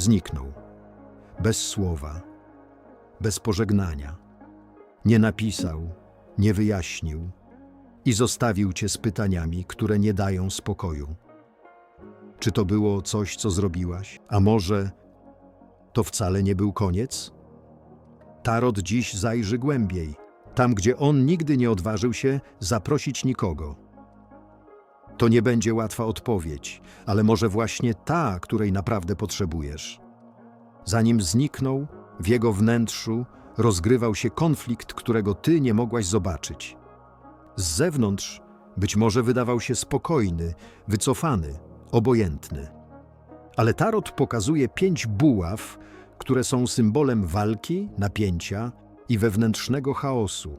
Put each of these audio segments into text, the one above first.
zniknął. Bez słowa, bez pożegnania. Nie napisał, nie wyjaśnił i zostawił cię z pytaniami, które nie dają spokoju. Czy to było coś, co zrobiłaś? A może to wcale nie był koniec? Tarot dziś zajrzy głębiej, tam gdzie on nigdy nie odważył się zaprosić nikogo. To nie będzie łatwa odpowiedź, ale może właśnie ta, której naprawdę potrzebujesz. Zanim zniknął, w jego wnętrzu rozgrywał się konflikt, którego ty nie mogłaś zobaczyć. Z zewnątrz być może wydawał się spokojny, wycofany, obojętny. Ale tarot pokazuje pięć buław, które są symbolem walki, napięcia i wewnętrznego chaosu.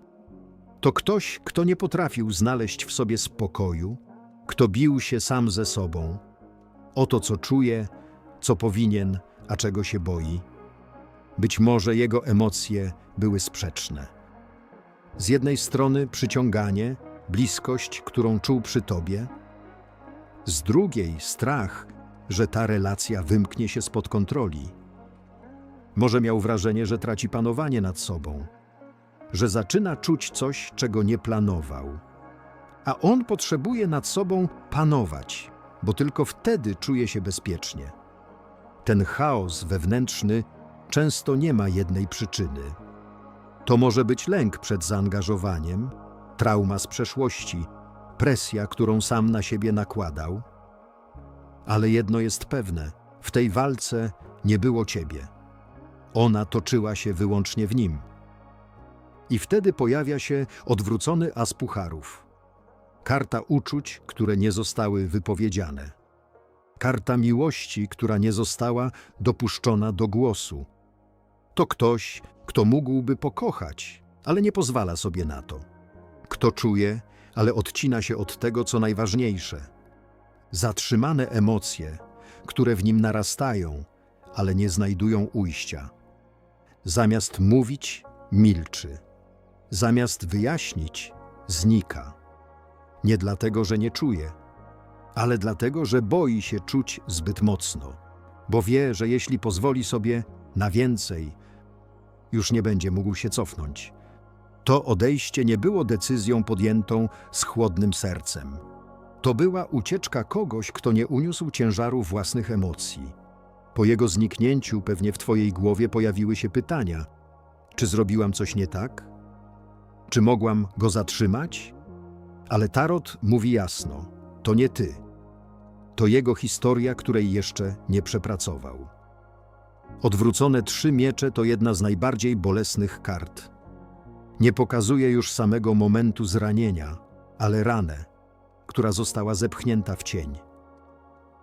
To ktoś, kto nie potrafił znaleźć w sobie spokoju, kto bił się sam ze sobą, o to, co czuje, co powinien, a czego się boi. Być może jego emocje były sprzeczne. Z jednej strony przyciąganie, bliskość, którą czuł przy tobie, z drugiej strach, że ta relacja wymknie się spod kontroli. Może miał wrażenie, że traci panowanie nad sobą, że zaczyna czuć coś, czego nie planował. A on potrzebuje nad sobą panować, bo tylko wtedy czuje się bezpiecznie. Ten chaos wewnętrzny często nie ma jednej przyczyny. To może być lęk przed zaangażowaniem, trauma z przeszłości, presja, którą sam na siebie nakładał. Ale jedno jest pewne: w tej walce nie było ciebie. Ona toczyła się wyłącznie w nim. I wtedy pojawia się odwrócony as pucharów. Karta uczuć, które nie zostały wypowiedziane. Karta miłości, która nie została dopuszczona do głosu. To ktoś, kto mógłby pokochać, ale nie pozwala sobie na to. Kto czuje, ale odcina się od tego, co najważniejsze. Zatrzymane emocje, które w nim narastają, ale nie znajdują ujścia. Zamiast mówić, milczy. Zamiast wyjaśnić, znika. Nie dlatego, że nie czuje, ale dlatego, że boi się czuć zbyt mocno, bo wie, że jeśli pozwoli sobie na więcej, już nie będzie mógł się cofnąć. To odejście nie było decyzją podjętą z chłodnym sercem. To była ucieczka kogoś, kto nie uniósł ciężaru własnych emocji. Po jego zniknięciu pewnie w twojej głowie pojawiły się pytania: czy zrobiłam coś nie tak? Czy mogłam go zatrzymać? Ale Tarot mówi jasno: to nie ty. To jego historia, której jeszcze nie przepracował. Odwrócone trzy miecze to jedna z najbardziej bolesnych kart. Nie pokazuje już samego momentu zranienia, ale ranę, która została zepchnięta w cień.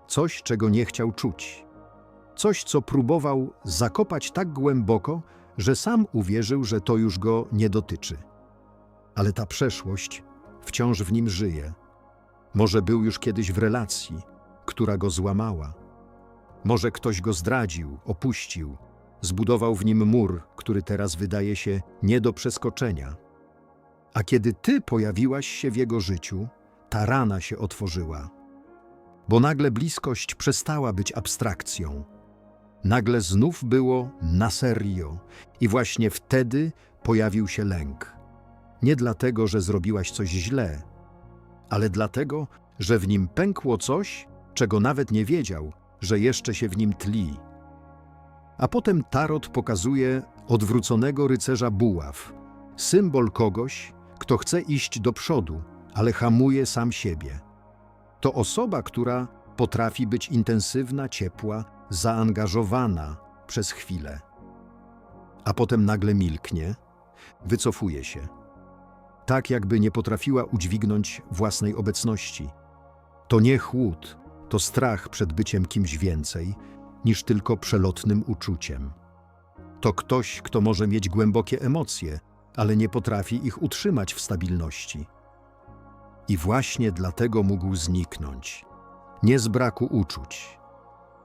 Coś, czego nie chciał czuć. Coś, co próbował zakopać tak głęboko, że sam uwierzył, że to już go nie dotyczy. Ale ta przeszłość wciąż w nim żyje. Może był już kiedyś w relacji, która go złamała. Może ktoś go zdradził, opuścił, zbudował w nim mur, który teraz wydaje się nie do przeskoczenia. A kiedy ty pojawiłaś się w jego życiu, ta rana się otworzyła. Bo nagle bliskość przestała być abstrakcją. Nagle znów było na serio i właśnie wtedy pojawił się lęk. Nie dlatego, że zrobiłaś coś źle, ale dlatego, że w nim pękło coś, czego nawet nie wiedział, że jeszcze się w nim tli. A potem tarot pokazuje odwróconego rycerza buław, symbol kogoś, kto chce iść do przodu, ale hamuje sam siebie. To osoba, która potrafi być intensywna, ciepła, zaangażowana przez chwilę. A potem nagle milknie, wycofuje się. Tak jakby nie potrafiła udźwignąć własnej obecności. To nie chłód, to strach przed byciem kimś więcej niż tylko przelotnym uczuciem. To ktoś, kto może mieć głębokie emocje, ale nie potrafi ich utrzymać w stabilności. I właśnie dlatego mógł zniknąć. Nie z braku uczuć,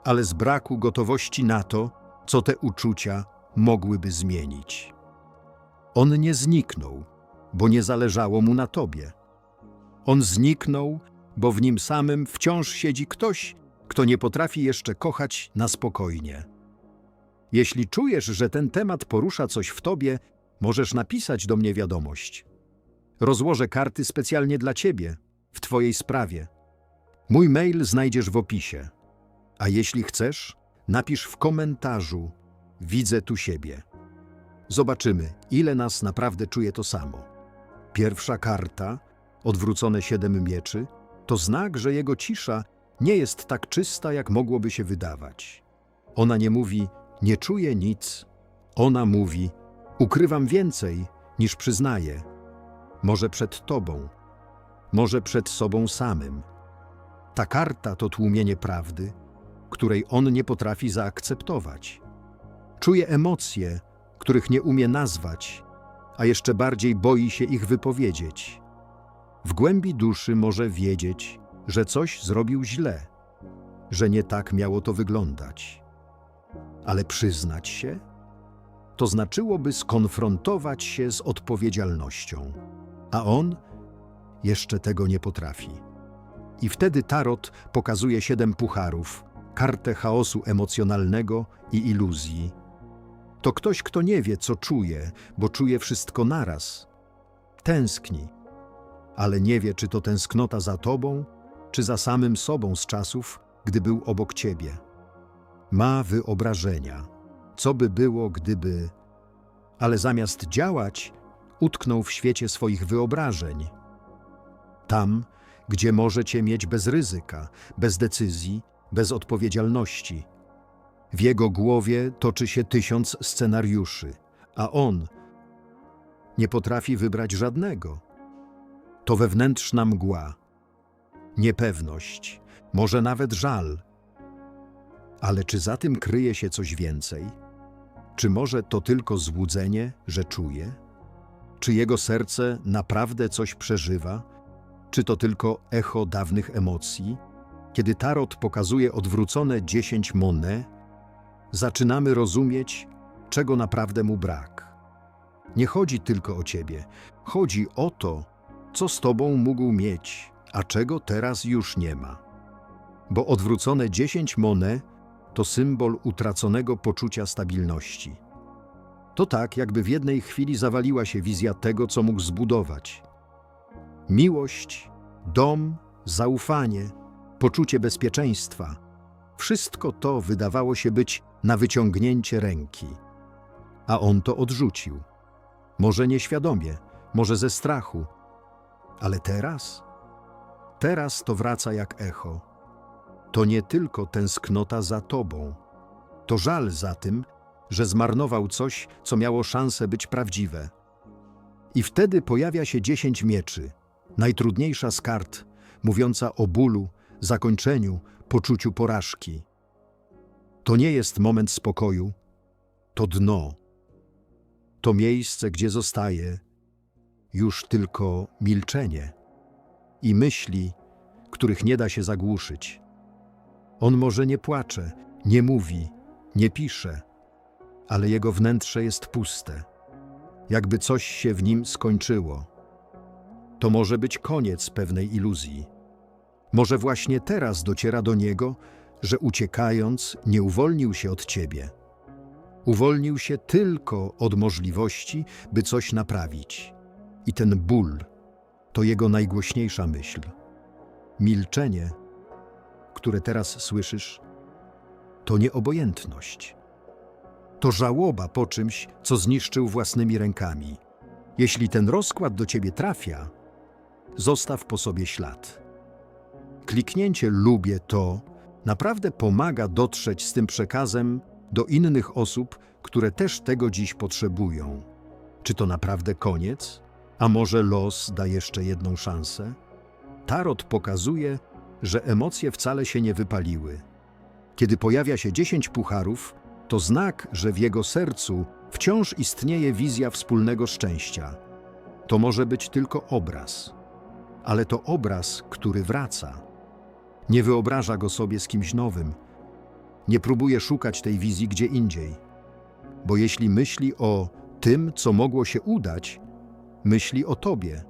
ale z braku gotowości na to, co te uczucia mogłyby zmienić. On nie zniknął, bo nie zależało mu na tobie. On zniknął, bo w nim samym wciąż siedzi ktoś, kto nie potrafi jeszcze kochać na spokojnie. Jeśli czujesz, że ten temat porusza coś w tobie, możesz napisać do mnie wiadomość. Rozłożę karty specjalnie dla ciebie, w twojej sprawie. Mój mail znajdziesz w opisie. A jeśli chcesz, napisz w komentarzu: Widzę tu siebie. Zobaczymy, ile nas naprawdę czuje to samo. Pierwsza karta, odwrócone siedem mieczy, to znak, że jego cisza nie jest tak czysta, jak mogłoby się wydawać. Ona nie mówi, nie czuję nic. Ona mówi, ukrywam więcej, niż przyznaję. Może przed tobą, może przed sobą samym. Ta karta to tłumienie prawdy, której on nie potrafi zaakceptować. Czuje emocje, których nie umie nazwać, a jeszcze bardziej boi się ich wypowiedzieć. W głębi duszy może wiedzieć, że coś zrobił źle, że nie tak miało to wyglądać. Ale przyznać się, to znaczyłoby skonfrontować się z odpowiedzialnością, a on jeszcze tego nie potrafi. I wtedy tarot pokazuje siedem pucharów, kartę chaosu emocjonalnego i iluzji. To ktoś, kto nie wie, co czuje, bo czuje wszystko naraz. Tęskni, ale nie wie, czy to tęsknota za tobą, czy za samym sobą z czasów, gdy był obok ciebie. Ma wyobrażenia, co by było, gdyby, ale zamiast działać, utknął w świecie swoich wyobrażeń. Tam, gdzie możecie mieć bez ryzyka, bez decyzji, bez odpowiedzialności. W jego głowie toczy się tysiąc scenariuszy, a on nie potrafi wybrać żadnego. To wewnętrzna mgła, niepewność, może nawet żal. Ale czy za tym kryje się coś więcej? Czy może to tylko złudzenie, że czuje? Czy jego serce naprawdę coś przeżywa? Czy to tylko echo dawnych emocji? Kiedy tarot pokazuje odwrócone dziesięć monet, zaczynamy rozumieć, czego naprawdę mu brak. Nie chodzi tylko o ciebie, chodzi o to, co z tobą mógł mieć, a czego teraz już nie ma. Bo odwrócone dziesięć monet to symbol utraconego poczucia stabilności. To tak, jakby w jednej chwili zawaliła się wizja tego, co mógł zbudować. Miłość, dom, zaufanie, poczucie bezpieczeństwa wszystko to wydawało się być na wyciągnięcie ręki. A on to odrzucił. Może nieświadomie, może ze strachu. Ale teraz? Teraz to wraca jak echo. To nie tylko tęsknota za tobą. To żal za tym, że zmarnował coś, co miało szansę być prawdziwe. I wtedy pojawia się dziesięć mieczy, najtrudniejsza z kart, mówiąca o bólu, zakończeniu, poczuciu porażki. To nie jest moment spokoju, to dno. To miejsce, gdzie zostaje już tylko milczenie i myśli, których nie da się zagłuszyć. On może nie płacze, nie mówi, nie pisze, ale jego wnętrze jest puste, jakby coś się w nim skończyło. To może być koniec pewnej iluzji. Może właśnie teraz dociera do niego, że uciekając nie uwolnił się od ciebie. Uwolnił się tylko od możliwości, by coś naprawić. I ten ból to jego najgłośniejsza myśl. Milczenie, które teraz słyszysz, to nieobojętność. To żałoba po czymś, co zniszczył własnymi rękami. Jeśli ten rozkład do ciebie trafia, zostaw po sobie ślad. Kliknięcie lubię to naprawdę pomaga dotrzeć z tym przekazem do innych osób, które też tego dziś potrzebują. Czy to naprawdę koniec? A może los da jeszcze jedną szansę? Tarot pokazuje, że emocje wcale się nie wypaliły. Kiedy pojawia się dziesięć pucharów, to znak, że w jego sercu wciąż istnieje wizja wspólnego szczęścia. To może być tylko obraz, ale to obraz, który wraca. Nie wyobraża go sobie z kimś nowym. Nie próbuje szukać tej wizji gdzie indziej. Bo jeśli myśli o tym, co mogło się udać, myśli o tobie.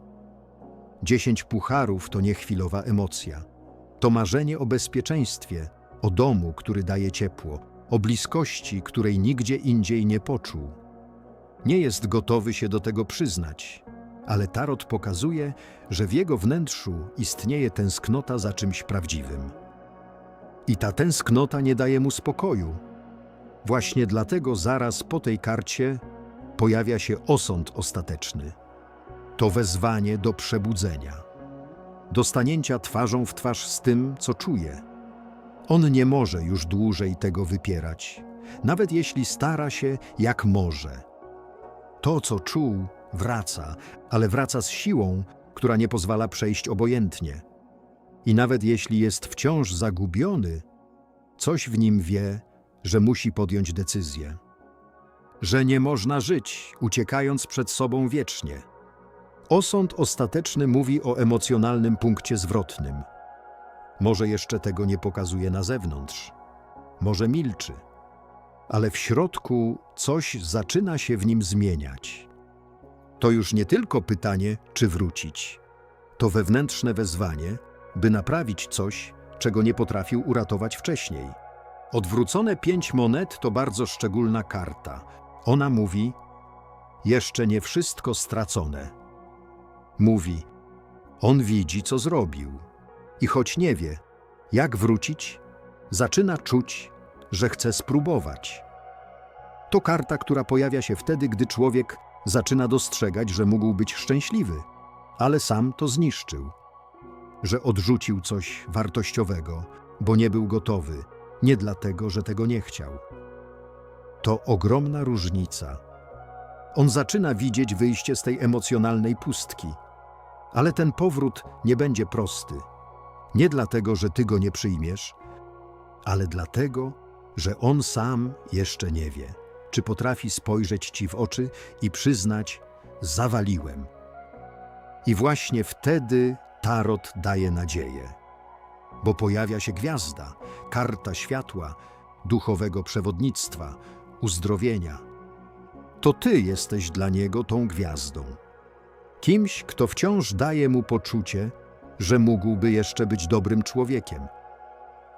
Dziesięć pucharów to niechwilowa emocja. To marzenie o bezpieczeństwie, o domu, który daje ciepło, o bliskości, której nigdzie indziej nie poczuł. Nie jest gotowy się do tego przyznać, ale Tarot pokazuje, że w jego wnętrzu istnieje tęsknota za czymś prawdziwym. I ta tęsknota nie daje mu spokoju. Właśnie dlatego zaraz po tej karcie pojawia się osąd ostateczny. To wezwanie do przebudzenia, do stanięcia twarzą w twarz z tym, co czuje. On nie może już dłużej tego wypierać, nawet jeśli stara się jak może. To, co czuł, wraca, ale wraca z siłą, która nie pozwala przejść obojętnie. I nawet jeśli jest wciąż zagubiony, coś w nim wie, że musi podjąć decyzję. Że nie można żyć, uciekając przed sobą wiecznie. Osąd ostateczny mówi o emocjonalnym punkcie zwrotnym. Może jeszcze tego nie pokazuje na zewnątrz, może milczy, ale w środku coś zaczyna się w nim zmieniać. To już nie tylko pytanie, czy wrócić. To wewnętrzne wezwanie, by naprawić coś, czego nie potrafił uratować wcześniej. Odwrócone pięć monet to bardzo szczególna karta. Ona mówi: Jeszcze nie wszystko stracone. Mówi: On widzi, co zrobił. I choć nie wie, jak wrócić, zaczyna czuć, że chce spróbować. To karta, która pojawia się wtedy, gdy człowiek zaczyna dostrzegać, że mógł być szczęśliwy, ale sam to zniszczył. Że odrzucił coś wartościowego, bo nie był gotowy, nie dlatego, że tego nie chciał. To ogromna różnica. On zaczyna widzieć wyjście z tej emocjonalnej pustki, ale ten powrót nie będzie prosty. Nie dlatego, że ty go nie przyjmiesz, ale dlatego, że on sam jeszcze nie wie, czy potrafi spojrzeć ci w oczy i przyznać: Zawaliłem. I właśnie wtedy tarot daje nadzieję, bo pojawia się gwiazda, karta światła, duchowego przewodnictwa, uzdrowienia. To ty jesteś dla niego tą gwiazdą. Kimś, kto wciąż daje mu poczucie, że mógłby jeszcze być dobrym człowiekiem,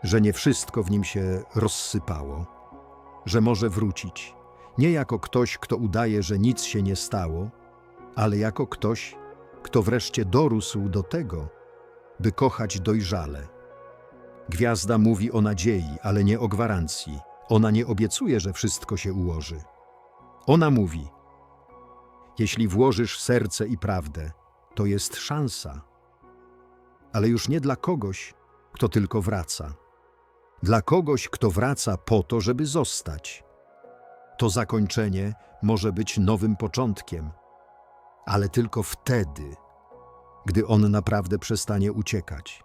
że nie wszystko w nim się rozsypało, że może wrócić, nie jako ktoś, kto udaje, że nic się nie stało, ale jako ktoś, kto wreszcie dorósł do tego, by kochać dojrzale. Gwiazda mówi o nadziei, ale nie o gwarancji. Ona nie obiecuje, że wszystko się ułoży. Ona mówi: Jeśli włożysz serce i prawdę, to jest szansa. Ale już nie dla kogoś, kto tylko wraca. Dla kogoś, kto wraca po to, żeby zostać. To zakończenie może być nowym początkiem, ale tylko wtedy, gdy on naprawdę przestanie uciekać.